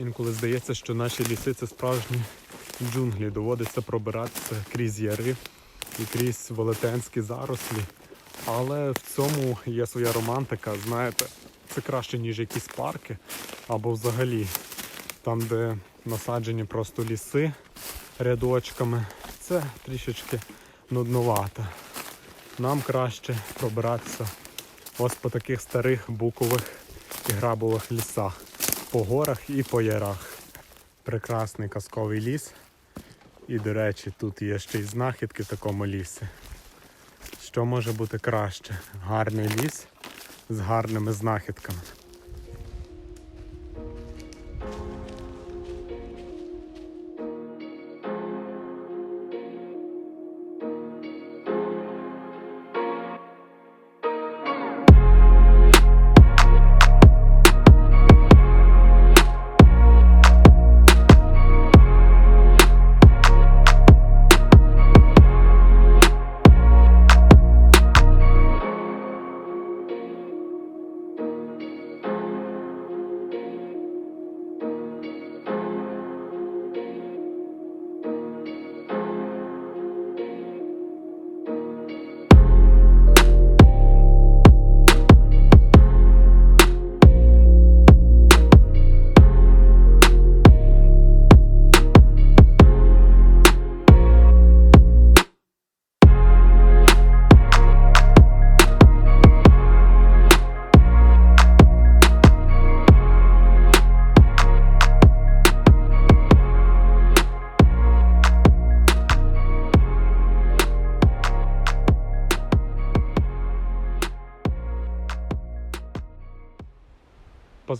Інколи здається, що наші ліси це справжні джунглі. Доводиться пробиратися крізь яри і крізь велетенські зарослі. Але в цьому є своя романтика. Знаєте, це краще, ніж якісь парки або взагалі там, де насаджені просто ліси рядочками. Це трішечки нудновато. Нам краще пробиратися ось по таких старих букових і грабових лісах, по горах і по ярах. Прекрасний казковий ліс. І, до речі, тут є ще й знахідки в такому лісі. Що може бути краще? Гарний ліс з гарними знахідками.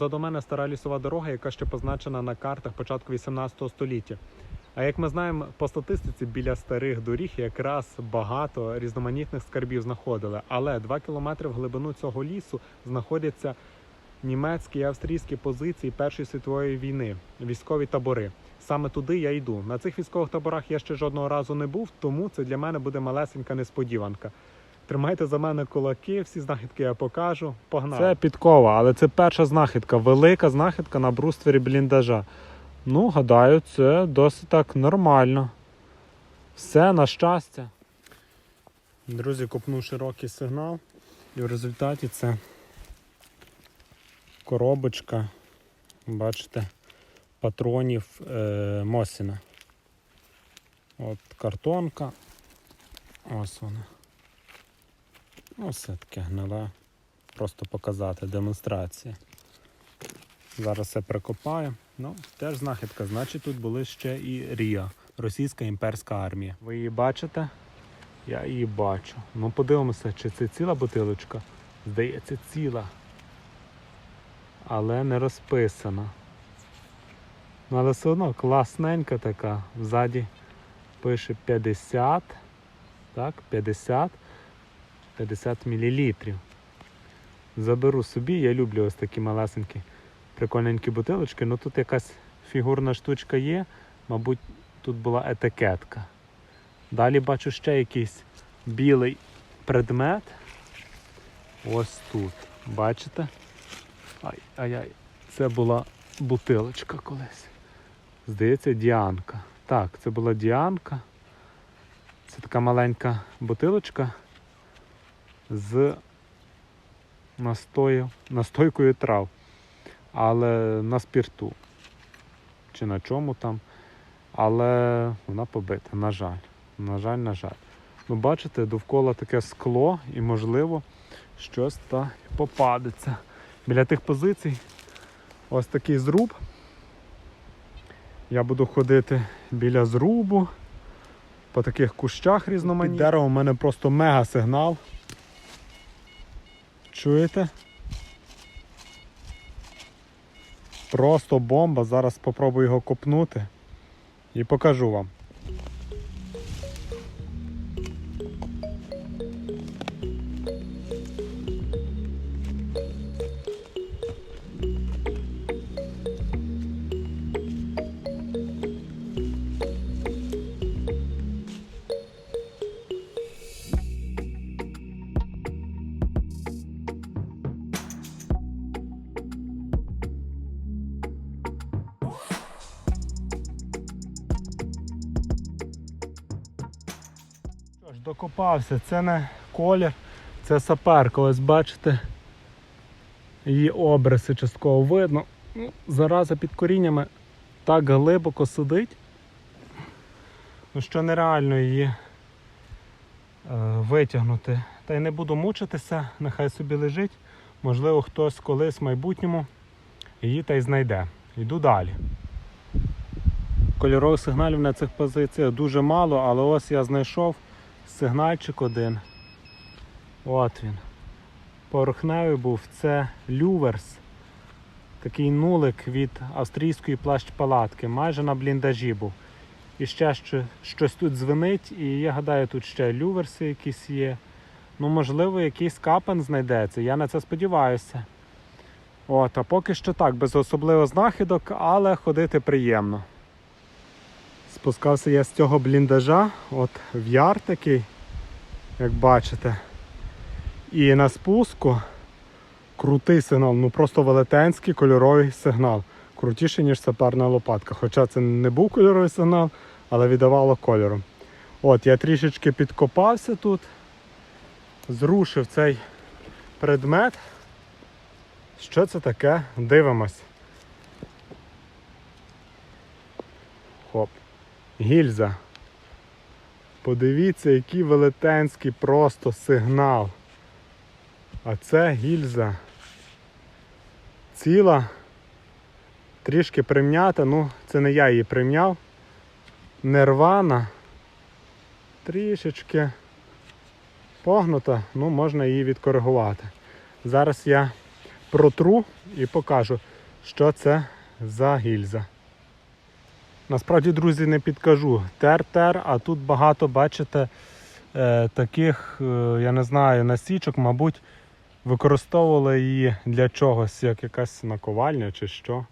Позаду мене стара лісова дорога, яка ще позначена на картах початку 18 століття. А як ми знаємо, по статистиці біля старих доріг якраз багато різноманітних скарбів знаходили. Але 2 кілометри в глибину цього лісу знаходяться німецькі і австрійські позиції Першої світової війни, військові табори. Саме туди я йду. На цих військових таборах я ще жодного разу не був, тому це для мене буде малесенька несподіванка. Тримайте за мене кулаки, всі знахідки я покажу. Погнали. Це підкова, але це перша знахідка, велика знахідка на бруствері бліндажа. Ну, гадаю, це досить так нормально. Все на щастя. Друзі, копнув широкий сигнал, і в результаті це коробочка, бачите, патронів е, Мосіна. От картонка. Ось вона. Ну, все таке гниле. Просто показати, демонстрація. Зараз все прикопаю. Ну, теж знахідка. Значить, тут були ще і Рія, російська імперська армія. Ви її бачите? Я її бачу. Ну, подивимося, чи це ціла бутилочка. Здається, ціла. Але не розписана. Ну, але все одно класненька така. Ззаді пише 50. Так, 50. 50 мл. Заберу собі, я люблю ось такі малесенькі прикольненькі бутилочки. Ну тут якась фігурна штучка є, мабуть, тут була етикетка. Далі бачу ще якийсь білий предмет. Ось тут. Бачите? Ай-ай-ай, це була бутилочка колись. Здається, діанка. Так, це була діанка. Це така маленька бутилочка з настою, настойкою трав, але на спірту. Чи на чому там. Але вона побита, на жаль. На жаль, на жаль. Ну, бачите, довкола таке скло і, можливо, щось та попадеться. Біля тих позицій ось такий зруб. Я буду ходити біля зрубу, по таких кущах різноманітних. Під деревом у мене просто мега сигнал. Чуєте? Просто бомба. Зараз спробую його копнути і покажу вам. Докопався. Це не колір, це саперка. Ось бачите, її обриси частково видно. Ну, зараза під коріннями так глибоко сидить, ну, що нереально її е, витягнути. Та й не буду мучитися, нехай собі лежить. Можливо, хтось колись в майбутньому її та й знайде. Йду далі. Кольорових сигналів на цих позиціях дуже мало, але ось я знайшов сигнальчик один. От він. Порохневий був. Це люверс. Такий нулик від австрійської плащ-палатки. Майже на бліндажі був. І ще щось тут дзвенить, і я гадаю, тут ще люверси якісь є. Ну, можливо, якийсь капан знайдеться. Я на це сподіваюся. От, а поки що так, без особливих знахідок, але ходити приємно. Спускався я з цього бліндажа, от в яр такий, як бачите. І на спуску крутий сигнал, ну просто велетенський кольоровий сигнал. Крутіший, ніж саперна лопатка. Хоча це не був кольоровий сигнал, але віддавало кольором. От, я трішечки підкопався тут, зрушив цей предмет. Що це таке? Дивимось. Хоп. Гільза. Подивіться, який велетенський просто сигнал. А це гільза. Ціла. Трішки прим'ята, ну це не я її прим'яв. Нервана. Трішечки погнута, ну можна її відкоригувати. Зараз я протру і покажу, що це за гільза. Насправді, друзі, не підкажу. Тер-тер, а тут багато, бачите, е, таких, е, я не знаю, насічок, мабуть, використовували її для чогось, як якась наковальня чи що.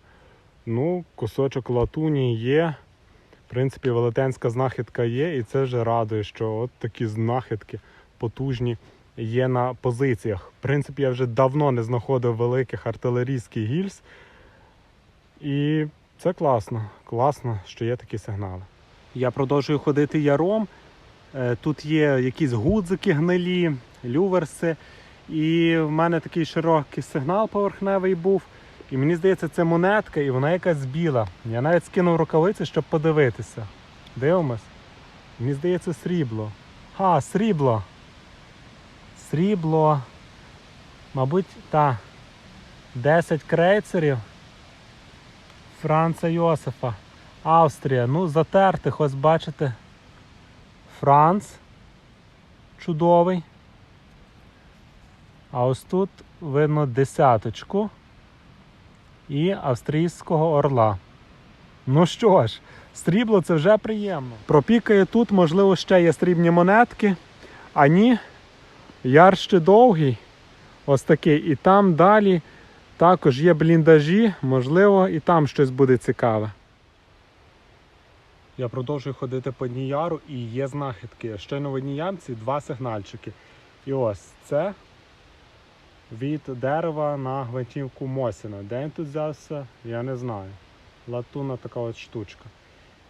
Ну, кусочок латуні є. В принципі, велетенська знахідка є, і це вже радує, що от такі знахідки потужні є на позиціях. В принципі, я вже давно не знаходив великих артилерійських гільз. І це класно. Класно, що є такі сигнали. Я продовжую ходити яром. Е, Тут є якісь гудзики гнилі, люверси. І в мене такий широкий сигнал поверхневий був. І мені здається, це монетка, і вона якась біла. Я навіть скинув рукавиці, щоб подивитися. Дивимось. Мені здається, срібло. Ха, срібло. Срібло. Мабуть, та 10 крейцерів. Франца Йосифа. Австрія. Ну, затертих, ось бачите. Франц. Чудовий. А ось тут видно десяточку і австрійського орла. Ну що ж, срібло це вже приємно. Пропікає тут, можливо, ще є срібні монетки. А ні, яр ще довгий. Ось такий. І там далі також є бліндажі, можливо, і там щось буде цікаве. Я продовжую ходити по дні яру і є знахідки. Щойно в одній ямці два сигнальчики. І ось це від дерева на гвинтівку Мосіна. Де він тут взявся, я не знаю. Латунна така от штучка.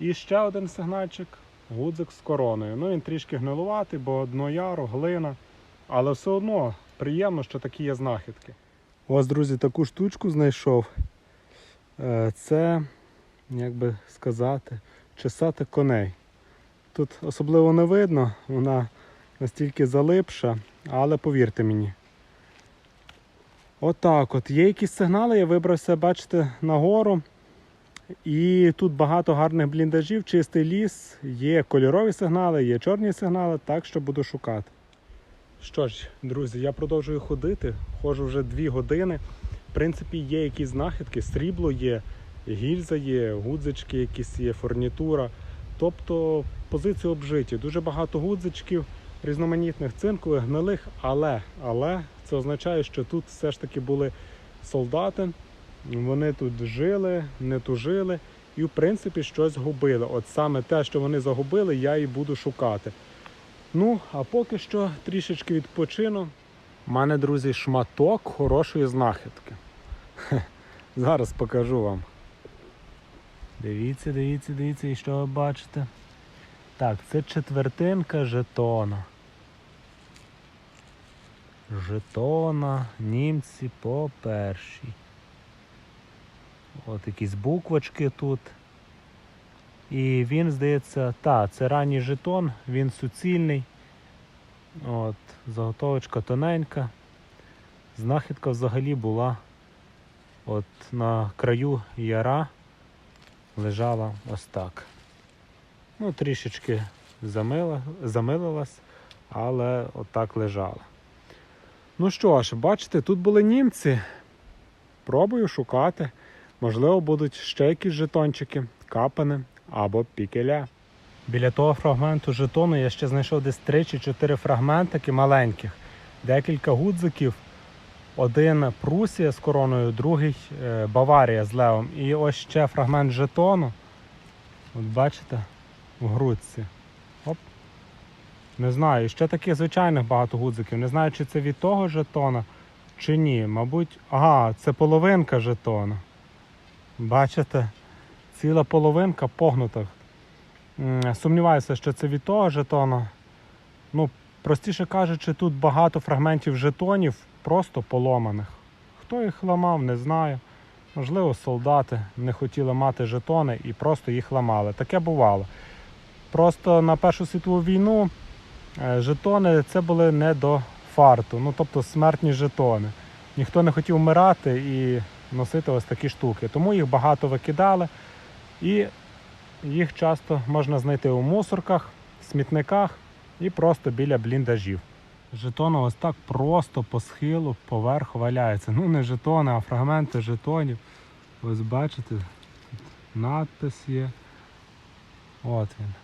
І ще один сигнальчик гудзик з короною. Ну він трішки гнилуватий, бо дно яру, глина. Але все одно приємно, що такі є знахідки. Ось, друзі, таку штучку знайшов. Е, Це, як би сказати, чесати коней. Тут особливо не видно, вона настільки залипша, але повірте мені. Отак от. Є якісь сигнали, я вибрався, бачите, нагору. І тут багато гарних бліндажів, чистий ліс, є кольорові сигнали, є чорні сигнали, так що буду шукати. Що ж, друзі, я продовжую ходити, ходжу вже дві години. В принципі, є якісь знахідки, срібло є, гільза є, гудзички якісь є, фурнітура. Тобто позиції обжиті. Дуже багато гудзичків, різноманітних цинкових, гнилих, але, але це означає, що тут все ж таки були солдати. Вони тут жили, не тужили і, в принципі, щось губили. От саме те, що вони загубили, я і буду шукати. Ну, а поки що трішечки відпочину. У мене, друзі, шматок хорошої знахідки. Зараз покажу вам. Дивіться, дивіться, дивіться, і що ви бачите. Так, це четвертинка жетона. Жетона, німці по першій. От якісь буквочки тут. І він, здається, та, це ранній жетон, він суцільний. От, заготовочка тоненька. Знахідка взагалі була от на краю яра лежала ось так. Ну, трішечки замила, замилилась, але отак лежала. Ну що ж, бачите, тут були німці. Пробую шукати. Можливо, будуть ще якісь жетончики, капани або пікеля. Біля того фрагменту жетону я ще знайшов десь 3 чи 4 фрагментики маленьких, декілька гудзиків. Один Прусія з короною, другий е, Баварія з левом. І ось ще фрагмент жетону. От бачите, в грудці. Оп. Не знаю, і ще таких звичайних багато гудзиків. Не знаю, чи це від того жетона, чи ні. Мабуть, ага, це половинка жетона. Бачите? Ціла половинка погнута. М, Сумніваюся, що це від того жетона. Ну, простіше кажучи, тут багато фрагментів жетонів, просто поломаних. Хто їх ламав, не знаю. Можливо, солдати не хотіли мати жетони і просто їх ламали. Таке бувало. Просто на Першу світову війну е, жетони це були не до фарту, ну тобто смертні жетони. Ніхто не хотів вмирати і носити ось такі штуки. Тому їх багато викидали і їх часто можна знайти у мусорках, смітниках і просто біля бліндажів. Жетони ось так просто по схилу поверх валяються. Ну не жетони, а фрагменти жетонів. Ось бачите, тут надпис є. От він.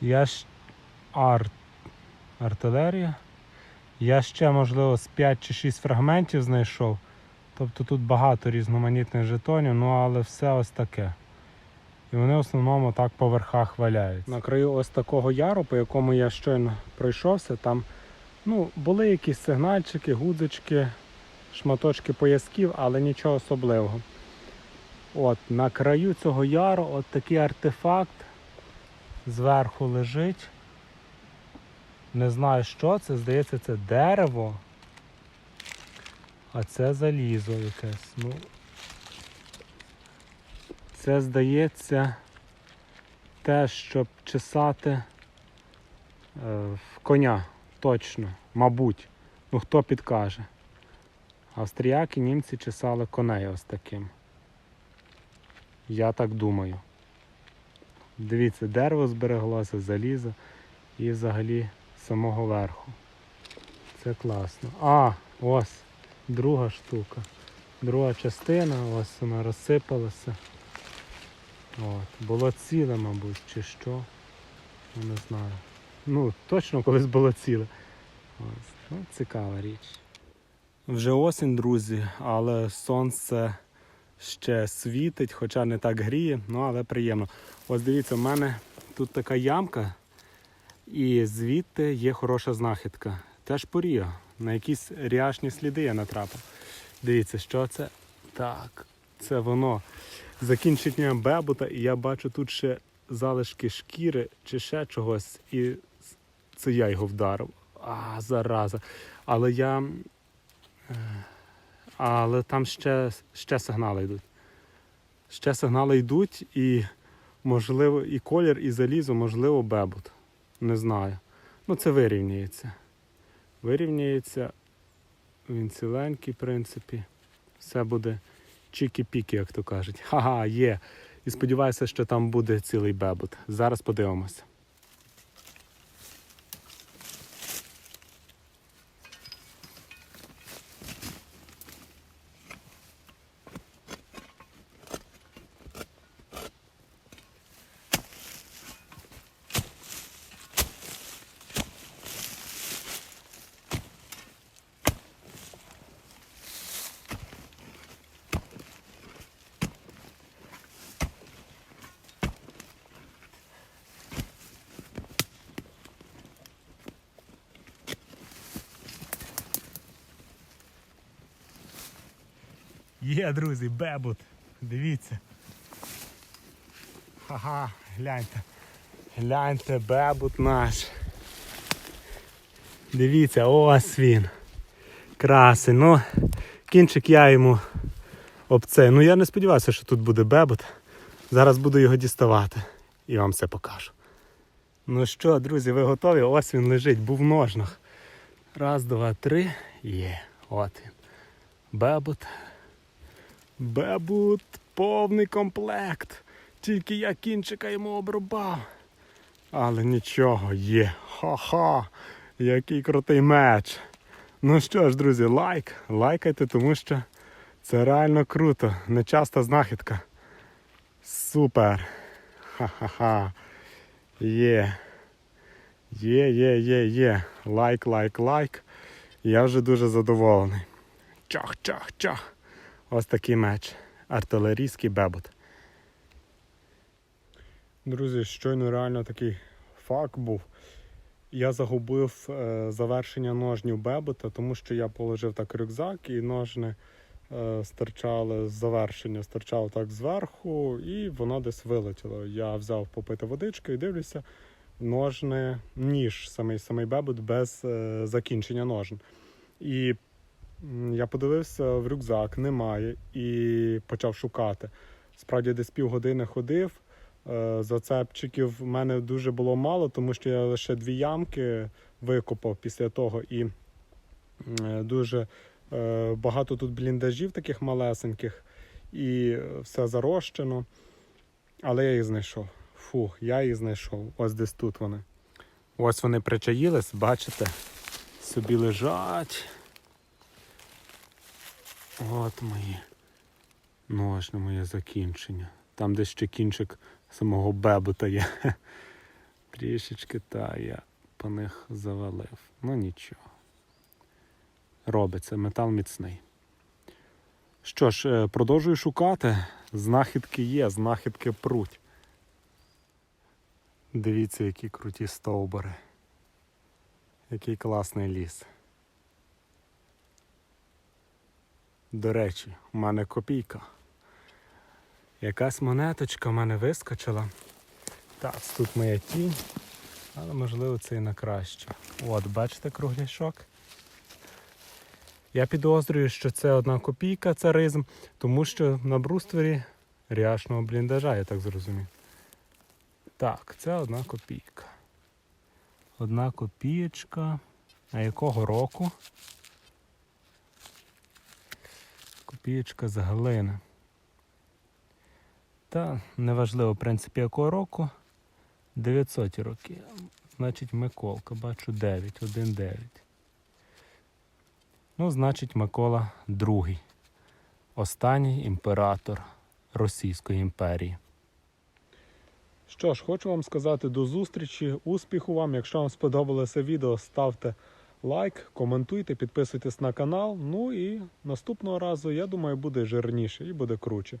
Я ж арт... артилерія. Я ще, можливо, з 5 чи 6 фрагментів знайшов. Тобто тут багато різноманітних жетонів, ну але все ось таке. І вони в основному так по верхах валяються. На краю ось такого яру, по якому я щойно пройшовся, там ну, були якісь сигнальчики, гудзички, шматочки поясків, але нічого особливого. От, на краю цього яру от такий артефакт зверху лежить. Не знаю, що це, здається, це дерево. А це залізо якесь. Ну, це здається те, щоб чесати е, в коня. Точно, мабуть. Ну хто підкаже. Австріяки, німці чесали коней ось таким. Я так думаю. Дивіться, дерево збереглося, залізо і взагалі самого верху. Це класно. А, ось друга штука. Друга частина, ось вона розсипалася. От. Було ціле, мабуть, чи що. Ну, Не знаю. Ну, точно колись було ціле. Ось. Ну, цікава річ. Вже осінь, друзі, але сонце ще світить, хоча не так гріє, ну але приємно. Ось дивіться, в мене тут така ямка, і звідти є хороша знахідка. Теж порія. На якісь ряшні сліди я натрапив. Дивіться, що це? Так, це воно. Закінчення бебута, і я бачу тут ще залишки шкіри чи ще чогось. І це я його вдарив. А, зараза. Але я. е, Але там ще, ще сигнали йдуть. Ще сигнали йдуть, і можливо, і колір, і залізо, можливо, бебут. Не знаю. Ну, це вирівнюється. Вирівнюється. Він ціленький, в принципі. Все буде чікі-піки, як то кажуть. Ха-ха, є. І сподіваюся, що там буде цілий бебут. Зараз подивимося. Є, друзі, бебут. Дивіться. Ха-ха, гляньте. Гляньте, бебут наш. Дивіться, ось він. Красень. Ну, кінчик я йому об це. Ну я не сподівався, що тут буде бебут. Зараз буду його діставати і вам все покажу. Ну що, друзі, ви готові? Ось він лежить, був в ножнах. Раз, два, три. Є. От він. Бебут. Бебут, повний комплект. Тільки я кінчика йому обрубав. Але нічого, є. Ха-ха. Який крутий меч. Ну що ж, друзі, лайк. Лайкайте, тому що це реально круто. Нечаста знахідка. Супер. Ха-ха-ха. Є. Є, є, є, є. Лайк, лайк, лайк. Я вже дуже задоволений. Чах, чах, чах. Ось такий меч. Артилерійський бебут. Друзі, щойно реально такий факт був. Я загубив е, завершення ножнів бебута, тому що я положив так рюкзак і ножни е, стирчали з завершення, стирчало так зверху, і воно десь вилетіло. Я взяв попити водички і дивлюся, ножни, ніж, самий самий бебут без е, закінчення ножн. І я подивився в рюкзак, немає, і почав шукати. Справді десь півгодини ходив. Е, Зацепчиків в мене дуже було мало, тому що я лише дві ямки викопав після того і е, дуже е, багато тут бліндажів таких малесеньких, і все зарощено. Але я їх знайшов. Фух, я їх знайшов. Ось десь тут вони. Ось вони причаїлись, бачите? Собі лежать. От мої. Ножне моє закінчення. Там десь ще кінчик самого бебута є. Трішечки та я по них завалив. Ну нічого. Робиться, метал міцний. Що ж, е, продовжую шукати. Знахідки є, знахідки пруть. Дивіться, які круті стовбури. Який класний ліс. До речі, у мене копійка. Якась монеточка в мене вискочила. Так, тут моя тінь, але можливо це і на краще. От, бачите кругляшок? Я підозрюю, що це одна копійка царизм, тому що на бруствері ряшного бліндажа, я так зрозумів. Так, це одна копійка. Одна копієчка. А якого року? Копієчка з глини. Та неважливо, в принципі, якого року. 900 роки. Значить, Миколка, бачу 9, 1, 9. Ну, значить, Микола II. Останній імператор Російської імперії. Що ж, хочу вам сказати до зустрічі, успіху вам. Якщо вам сподобалося відео, ставте лайк, коментуйте, підписуйтесь на канал. Ну і наступного разу, я думаю, буде жирніше і буде круче.